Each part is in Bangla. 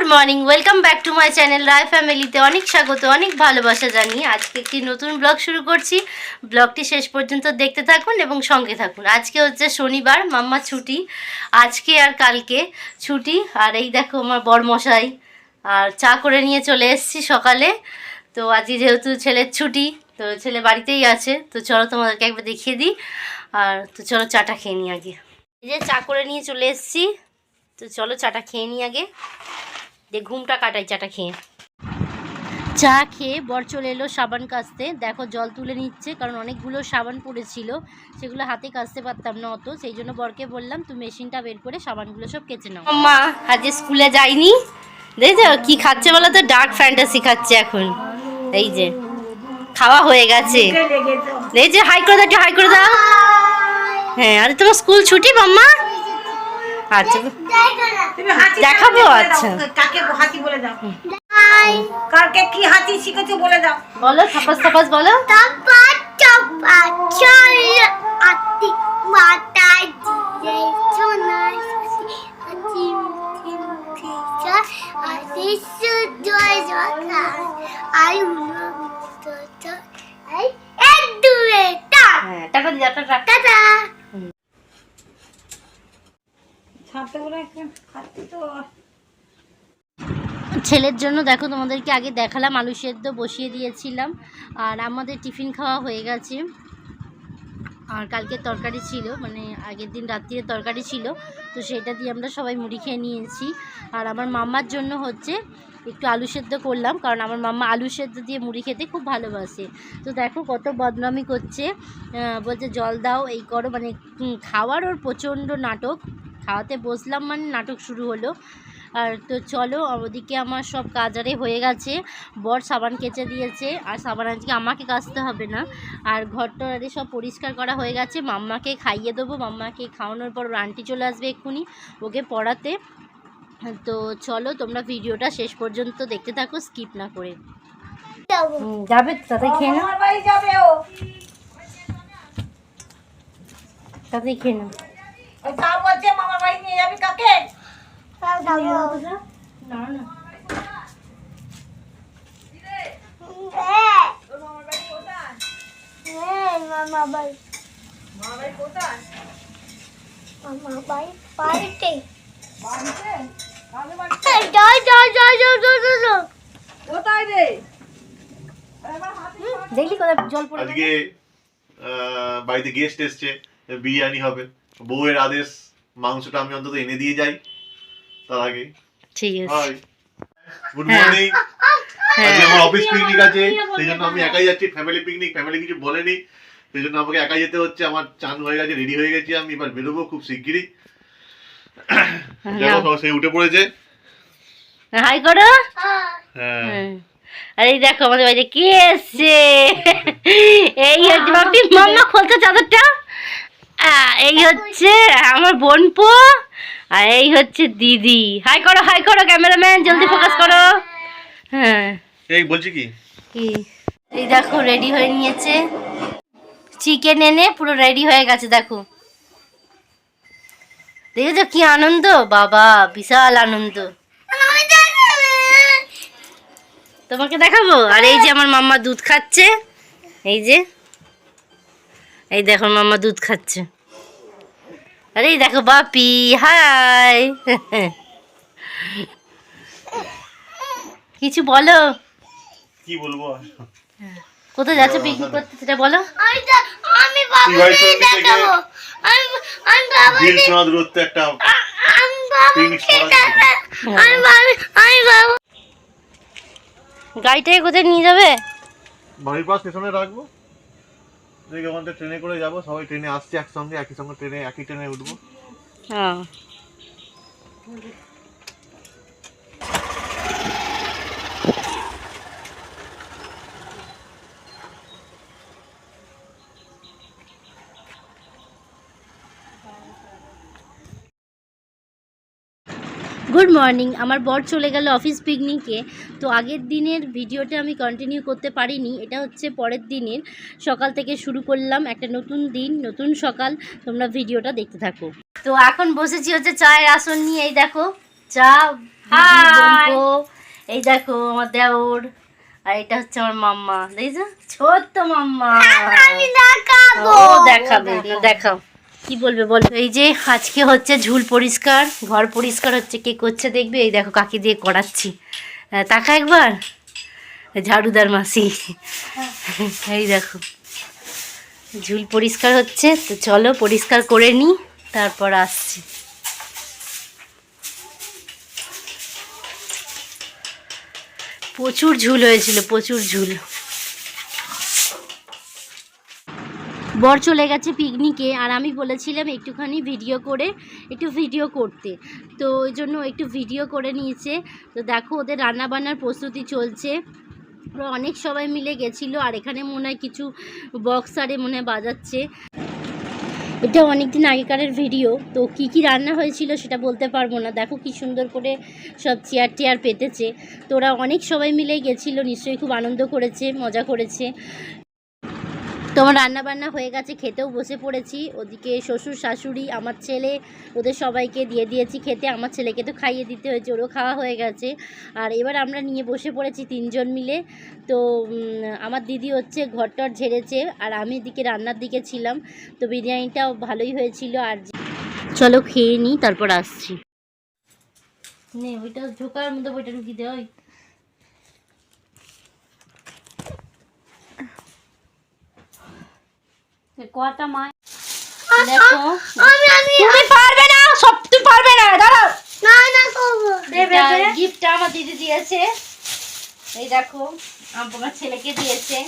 Good morning, welcome back to my channel Roy ফ্যামিলিতে অনেক স্বাগত, অনেক ভালোবাসা জানিয়ে আজকে একটি নতুন ব্লগ শুরু করছি। ব্লগটি শেষ পর্যন্ত দেখতে থাকুন এবং সঙ্গে থাকুন। আজকে হচ্ছে শনিবার, মাম্মা ছুটি, আজকে আর কালকে ছুটি। আর এই দেখো আমার বরমশাই, আর চা করে নিয়ে চলে এসেছি সকালে। তো আজকে যেহেতু ছেলের ছুটি, তো ছেলে বাড়িতেই আছে, তো চলো তোমাদেরকে একবার দেখিয়ে দিই। আর তো চলো চাটা খেয়ে নিই আগে। এই যে চা করে নিয়ে চলে এসেছি, তো চলো চাটা খেয়ে নিই আগে। দিয়ে ঘুমটা কাটাই চাটা খেয়ে। চা খেয়ে বর চলে এলো সাবান কাচতে। দেখো জল তুলে নিচ্ছে কারণ অনেকগুলো সাবান পড়েছিল। সেগুলো হাতে কাচতে পারতাম না অত সেই জন্য বরকে বললাম তুমি মেশিনটা বের করে সাবানগুলো সব কেচে নাও। মা আজ স্কুলে যাইনি দেখছ? কি খাচ্ছে বলো তো? ডার্ক ফ্যান্টাসি খাচ্ছে এখন। এই যে খাওয়া হয়ে গেছে। এই যে হাই করে দাও হাই করে দাও। হ্যাঁ আরে তোমার স্কুল ছুটি মাম্মা? আচ্ছা দেখাবো? আচ্ছা। কাকে হাতি বলে দাও? কাকে কি হাতি শিখেছো বলে দাও। বলো থাপাস থাপাস বলো। টাকা। দিদা টাটা ছাড়তে বলে একটা হাতি তো ছেলের জন্য দেখো তোমাদেরকে আগে দেখালাম, আলু সেদ্ধ বসিয়ে দিয়েছিলাম, আর আমাদের টিফিন খাওয়া হয়ে গেছে। আর কালকে তরকারি ছিল মানে আগের দিন রাত্রিরে তরকারি ছিল, তো সেটা দিয়ে আমরা সবাই মুড়ি খেয়ে নিয়েছি। আর আমার মাম্মার জন্য হচ্ছে একটু আলু সেদ্ধ করলাম, কারণ আমার মাম্মা আলু সেদ্ধ দিয়ে মুড়ি খেতে খুব ভালোবাসে। তো দেখো কত বদনামি করছে বলছে জল দাও, এই করো মানে খাওয়ার ওর প্রচণ্ড নাটক। খাওয়াতে বসলাম মানে নাটক শুরু হলো। আর তো চলো ওদিকে আমার সব কাজ আরে হয়ে গেছে। বর সাবান কেচে দিয়েছে আর সাবান আজকে আমাকে কাচতে হবে না। আর ঘরটা আরে সব পরিষ্কার করা হয়ে গেছে। মাম্মাকে খাইয়ে দেবো মাম্মাকে খাওয়ানোর পর আন্টি চলে আসবে এক্ষুনি ওকে পড়াতে। তো চলো তোমরা ভিডিওটা শেষ পর্যন্ত দেখতে থাকো স্কিপ না করে। যাবে তাতে খেয়ে নাও। যাবে ও। তাতে খেয়ে নাও ওই তা বলছে মামার বাড়ি নিয়ে না না। তোর মামার বাড়ি কোথায়? মামার বাড়ি। কোথায়? বাড়িতে। কাদের বাড়িতে? কোথায় রে? দেখলি কোথায় জল পড়ে আজকে বাড়িতে গেস্ট এসছে বিরিয়ানি হবে। বউয়ের আদেশ। মাংসটা আমি অন্তত এনে দিয়ে যাই তার আগে। ঠিক আছে। গুড হ্যাঁ। মর্নিং হ্যাঁ। আজকে আমার অফিস পিকনিক আছে সেই জন্য আমি একাই যাচ্ছি ফ্যামিলি পিকনিক ফ্যামিলি কিছু বলেনি। সেই জন্য আমাকে একাই যেতে হচ্ছে আমার চান হয়ে গেছে রেডি হয়ে গেছি আমি এবার বেরোবো খুব শিগগিরই। দেখো সেই উঠে পড়েছে। হাই করো হ্যাঁ। হ্যাঁ। আর দেখো আমাদের বাড়িতে কে এসছে? এই হচ্ছে মাম্মা খোলতো চাদরটা। এই হচ্ছে আমার বোনপো আর এই হচ্ছে দিদি। হাই করো হাই করো ক্যামেরাম্যান জলদি ফোকাস করো। হ্যাঁ। এই বলছি কি? কি? এই দেখো রেডি হয়ে নিয়েছে। চিকেন এনে পুরো রেডি হয়ে গেছে দেখো। দেখেছ কি আনন্দ? বাবা বিশাল আনন্দ। তোমাকে দেখাবো? আর এই যে আমার মাম্মা দুধ খাচ্ছে। এই যে। এই দেখো মাম্মা দুধ খাচ্ছে। আরে দেখো বাপি হাই। কিছু বলো? কি বলব? কোথায় যাচ্ছ পিকনিক করতে সেটা বলো। আমি একটা আমি বাবা আমি বাবা আমি বাবা গাড়িটাকে কোথায় নিয়ে যাবে? বাড়ির পাশ স্টেশনে রাখব। দেখি ওখান থেকে ট্রেনে করে যাব, সবাই ট্রেনে আসছে একসঙ্গে, একই সঙ্গে ট্রেনে, একই ট্রেনে উঠবো। হ্যাঁ। গুড মর্নিং আমার বর চলে গেল অফিস পিকনিকে তো আগের দিনের ভিডিওটা আমি কন্টিনিউ করতে পারিনি। এটা হচ্ছে পরের দিনের। সকাল থেকে শুরু করলাম। একটা নতুন দিন নতুন সকাল। তোমরা ভিডিওটা দেখতে থাকো। তো এখন বসেছি হচ্ছে চায়ের আসন নিয়ে। এই দেখো চা এই দেখো আমার দেওর। আর এটা হচ্ছে আমার মাম্মা। দেখছ? ছোট্ট মাম্মা। দেখাবে। দেখাও। কি বলবে বলো এই যে আজকে হচ্ছে ঝুল পরিষ্কার ঘর পরিষ্কার হচ্ছে কে করছে দেখবে? এই দেখো কাকি দিয়ে করাচ্ছি। তাকা একবার? ঝাড়ুদার মাসি। এই দেখো। ঝুল পরিষ্কার হচ্ছে তো চলো পরিষ্কার করে নিই তারপর আসছি। প্রচুর ঝুল হয়েছিল প্রচুর ঝুল। বর চলে গেছে পিকনিকে আর আমি বলেছিলাম একটুখানি ভিডিও করে, একটু ভিডিও করতে। তো ওই জন্য একটু ভিডিও করে নিয়েছে। তো দেখো ওদের রান্না বান্নার প্রস্তুতি চলছে। অনেক সবাই মিলে গেছিল, আর এখানে মনে হয় কিছু বক্স আরে মনে হয় বাজাচ্ছে। এটা অনেক দিন আগেকারের ভিডিও তো কি কি রান্না হয়েছিল সেটা বলতে পারব না। দেখো কি সুন্দর করে সব চেয়ার টেয়ার পেতেছে। তো ওরা অনেক সবাই মিলে গেছিল, নিশ্চয়ই খুব আনন্দ করেছে, মজা করেছে। তোমার রান্না বান্না হয়ে গেছে, খেতেও বসে পড়েছি। ওদিকে শ্বশুর, শাশুড়ি, আমার ছেলে, ওদের সবাইকে দিয়ে দিয়েছি খেতে। আমার ছেলেকে তো খাইয়ে দিতে হয়েছে, ওরও খাওয়া হয়ে গেছে। আর এবার আমরা নিয়ে বসে পড়েছি তিনজন মিলে। তো আমার দিদি হচ্ছে ঘরটর ঝেড়েছে, আর আমি এদিকে রান্নার দিকে ছিলাম। তো বিরিয়ানিটাও ভালোই হয়েছিল, আর চলো খেয়ে নিই, তারপর আসছি। ওইটা ঝোকার মতো বইটা ঢুকি দে কটা মা দেখো। আমি আমি তুমি পারবে না সব তুমি পারবে না দাঁড়াও। না না করব। গিফটটা আমার দিদি দিয়েছে। এই দেখো আমার ছেলেকে দিয়েছে।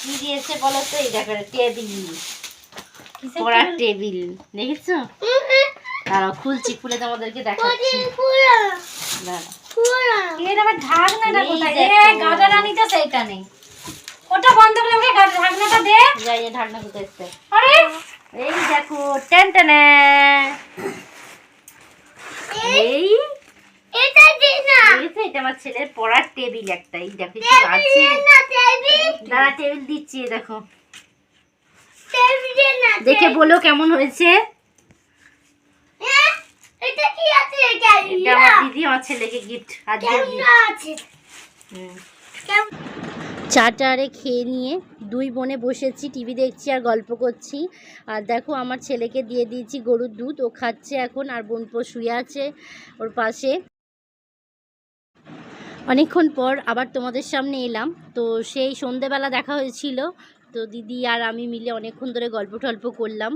কি দিয়েছে বলো তো? এই দেখো টেবিল। পড়ার টেবিল? দেখেছ? দাঁড়াও খুলছি খুলে তোমাদেরকে দেখাচ্ছি। দাঁড়াও। এর আবার ঢাকনাটা কোথায়? গাদা রানীটা সেইটা নেই ওটা বন্ধ করে ঢাকনাটা দে। যাই ঢাকনা কোথায় আরে। এই দেখো টেন টেনে। এই এটা দি না। এটা আমার ছেলের পড়ার টেবিল একটা এই দেখো কি আছে। টেবিল। দাঁড়া টেবিল দিচ্ছি দেখো। দেখে বলো কেমন হয়েছে। হ্যাঁ? এটা কি আছে এটা এটা আমার দিদি আমার ছেলেকে গিফট আজকে কেমন আছে? কেমন? চাটারে খেয়ে নিয়ে দুই বোনে বসেছি, টিভি দেখছি আর গল্প করছি। আর দেখো আমার ছেলেকে দিয়ে দিয়েছি গরুর দুধ, ও খাচ্ছে এখন আর বোনপো শুয়ে আছে ওর পাশে। অনেকক্ষণ পর আবার তোমাদের সামনে এলাম, তো সেই সন্ধেবেলা দেখা হয়েছিল তো দিদি আর আমি মিলে অনেকক্ষণ ধরে গল্প টল্প করলাম।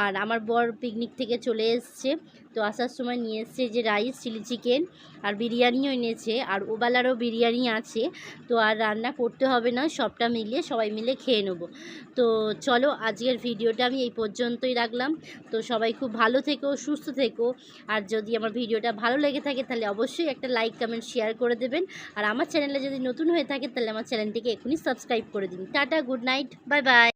আর আমার বর পিকনিক থেকে চলে এসছে। তো আসার সময় নিয়ে এসছে যে রাইস চিলি চিকেন আর বিরিয়ানিও এনেছে। আর ওবালারও বিরিয়ানি আছে। তো আর রান্না করতে হবে না, সবটা মিলিয়ে সবাই মিলে খেয়ে নেব। তো চলো আজকের ভিডিওটা আমি এই পর্যন্তই রাখলাম। তো সবাই খুব ভালো থেকো, সুস্থ থেকো। আর যদি আমার ভিডিওটা ভালো লেগে থাকে তাহলে অবশ্যই একটা লাইক কমেন্ট শেয়ার করে দেবেন। আর আমার চ্যানেলে যদি নতুন হয়ে থাকে তাহলে আমার চ্যানেলটিকে এখনই সাবস্ক্রাইব করে দিন। Tata good night bye bye